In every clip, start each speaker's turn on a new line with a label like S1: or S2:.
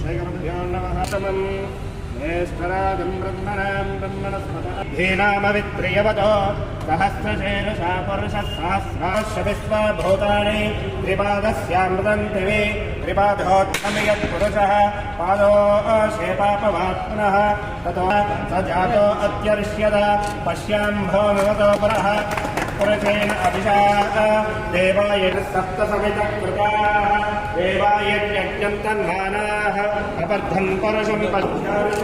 S1: శేఖరం ज्येष्ठराजम् ब्रह्मणाम् ब्रह्मणस्पतधीनामवित्रियवतो सहस्रशेरशा पुरुषः सहस्राशविश्वा भूतानि पादोऽशेपापवात्मनः ततो स जातो अत्यर्ष्यत। पश्याम्भोमवतो पुरः। पुरुषेण अभिषा देवायसप्तसमितकृताः देवायत्यत्यन्तन्नानाः अपर्थम् पुरुषम् पश्यामि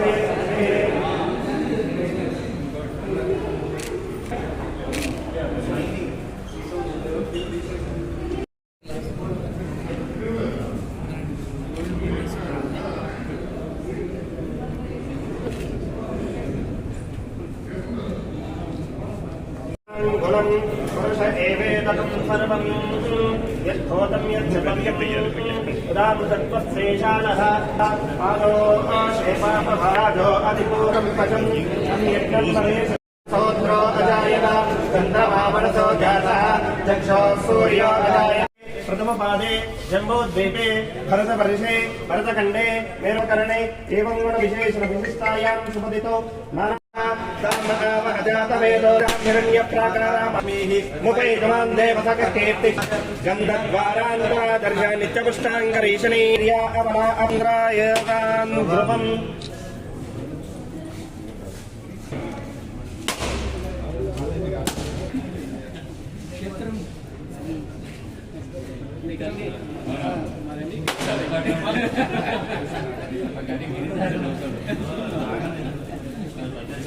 S1: गुणं पुरुष एवेदकं सर्वं यद्धोतं यद्धतव्यदामृतत्वश्रेषाणः पादो शेपापभाजो अधिपूरं पशं सम्यग्नं परेश सहोत्रो अजायत चन्द्रमावरसो जातः चक्षो सूर्यो अजायत प्रथमपादे जम्बोद्वीपे भरतवर्षे भरतखण्डे मेरुकर्णे एवं गुणविशेषणविशिष्टायां सुपदितो नाना मुपैतमान् देवसकीर्ति गन्धद्वारान्तरादर्श नित्यपुष्टाङ्गरीशनीर्या अमला अन्द्रायतान् ध्रुवम्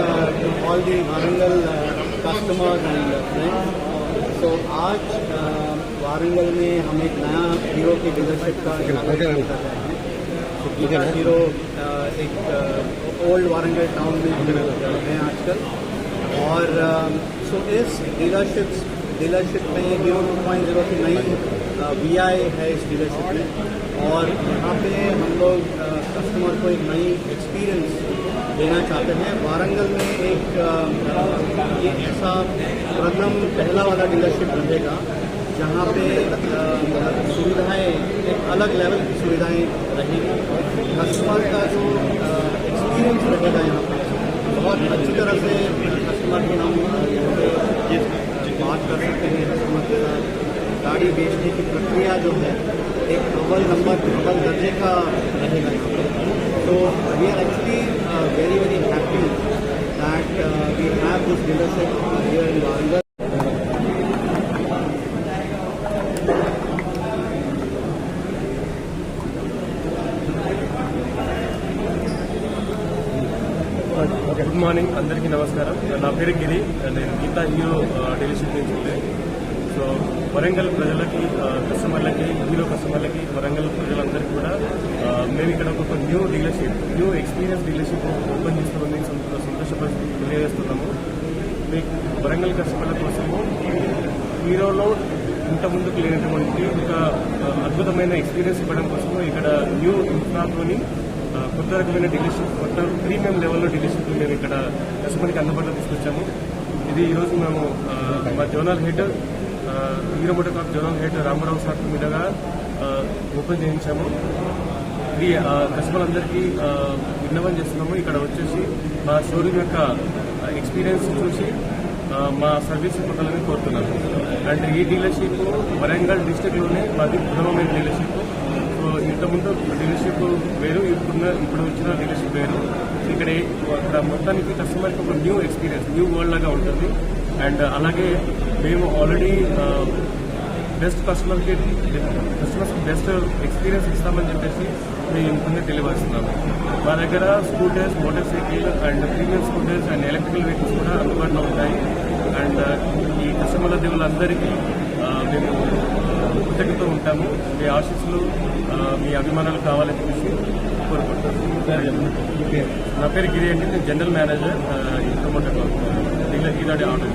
S2: uh, all the Warangal uh, customers and uh, friends. So, आज uh, वारंगल में हम एक नया हीरो की डीलरशिप का रहे हैं हीरो uh, एक ओल्ड वारंगल टाउन में हैं। आजकल। और सो इस डीलरशिप डीलरशिप में हीरो टू पॉइंट ज़ीरो की नई वी आई है इस डीलरशिप में। और यहाँ पे हम लोग कस्टमर को एक नई एक्सपीरियंस देना चाहते हैं। वारंगल में एक ये ऐसा प्रथम पहला वाला डीलरशिप रहेगा जहाँ पे सुविधाएँ एक अलग लेवल की सुविधाएँ रहेंगी। कस्टमर का जो एक्सपीरियंस रहेगा यहाँ पे बहुत अच्छी तरह से कस्टमर की अ, यहाँ पे बात कर सकते हैं। कस्टमर के साथ गाड़ी बेचने की प्रक्रिया जो है एक अव्वल नंबर अव्वल दर्जे का रहेगा यहाँ पे। तो we are actually
S3: good morning అందరికీ నమస్కారం. నా పేరు గిరి నేను గీతా హీరో డీలర్షిప్ నుంచి సో వరంగల్ ప్రజలకి కస్టమర్లకి హీరో కస్టమర్లకి వరంగల్ ప్రజలందరికీ కూడా మేము ఇక్కడ ఒక new dealership new experience dealership open చేస్తామని సంతో- సంతోషపడి తెలియజేస్తున్నాము. మీ వరంగల్ కస్టమర్ల కోసము హీరోలో ఇంత ముందుకు లేనటువంటి ఒక అద్భుతమైన ఎక్స్పీరియన్స్ ఇవ్వడం కోసము ఇక్కడ న్యూ ఇన్ఫ్రాతోని కొత్త రకమైన డిలీషన్ కొత్త ప్రీమియం లెవెల్లో డీలర్షిప్ మేము ఇక్కడ కస్టమర్కి అందుబాటులో తీసుకొచ్చాము. ఇది ఈరోజు మేము మా zonal head Hero MotoCorp zonal head Ramarao sir మీదుగా ఓపెన్ చేయించాము. ఇది ఆ, కస్టమర్లందరికీ విన్నవం చేస్తున్నాము. ఇక్కడ వచ్చేసి మా షోరూమ్ యొక్క ఎక్స్పీరియన్స్ చూసి మా సర్వీస్ పొందాలని కోరుతున్నాను. అండ్ ఈ డీలర్షిప్ వరంగల్ డిస్టిక్లోనే మాది ప్రథమమైన డీలర్షిప్ సో ఇంతకుముందు డీలర్షిప్ వేరు ఇప్పుడున్న ఇప్పుడు వచ్చిన డీలర్షిప్ వేరు. ఇక్కడ అక్కడ మొత్తానికి కస్టమర్కి ఒక న్యూ ఎక్స్పీరియన్స్ న్యూ వరల్డ్ లాగా ఉంటుంది. అండ్ అలాగే మేము ఆల్రెడీ బెస్ట్ కస్టమర్కి కస్టమర్స్ బెస్ట్ ఎక్స్పీరియన్స్ ఇస్తామని చెప్పేసి మేము ఇంకొన్ని తెలియవస్తున్నాము మా దగ్గర scooters motorcycle and premium scooters and electrical vehicles కూడా అందుబాటులో ఉంటాయి. అండ్ ఈ కస్టమర్ల దేవులందరికీ మేము కృతజ్ఞత ఉంటాము. మీ ఆశీస్సులు మీ అభిమానాలు కావాలని చూసి కోరుకుంటాను నా పేరు గిరి అండి. నేను జనరల్ మేనేజర్ ఇంప్రమోటర్ ఆర్డర్ ఈనాడు ఆటో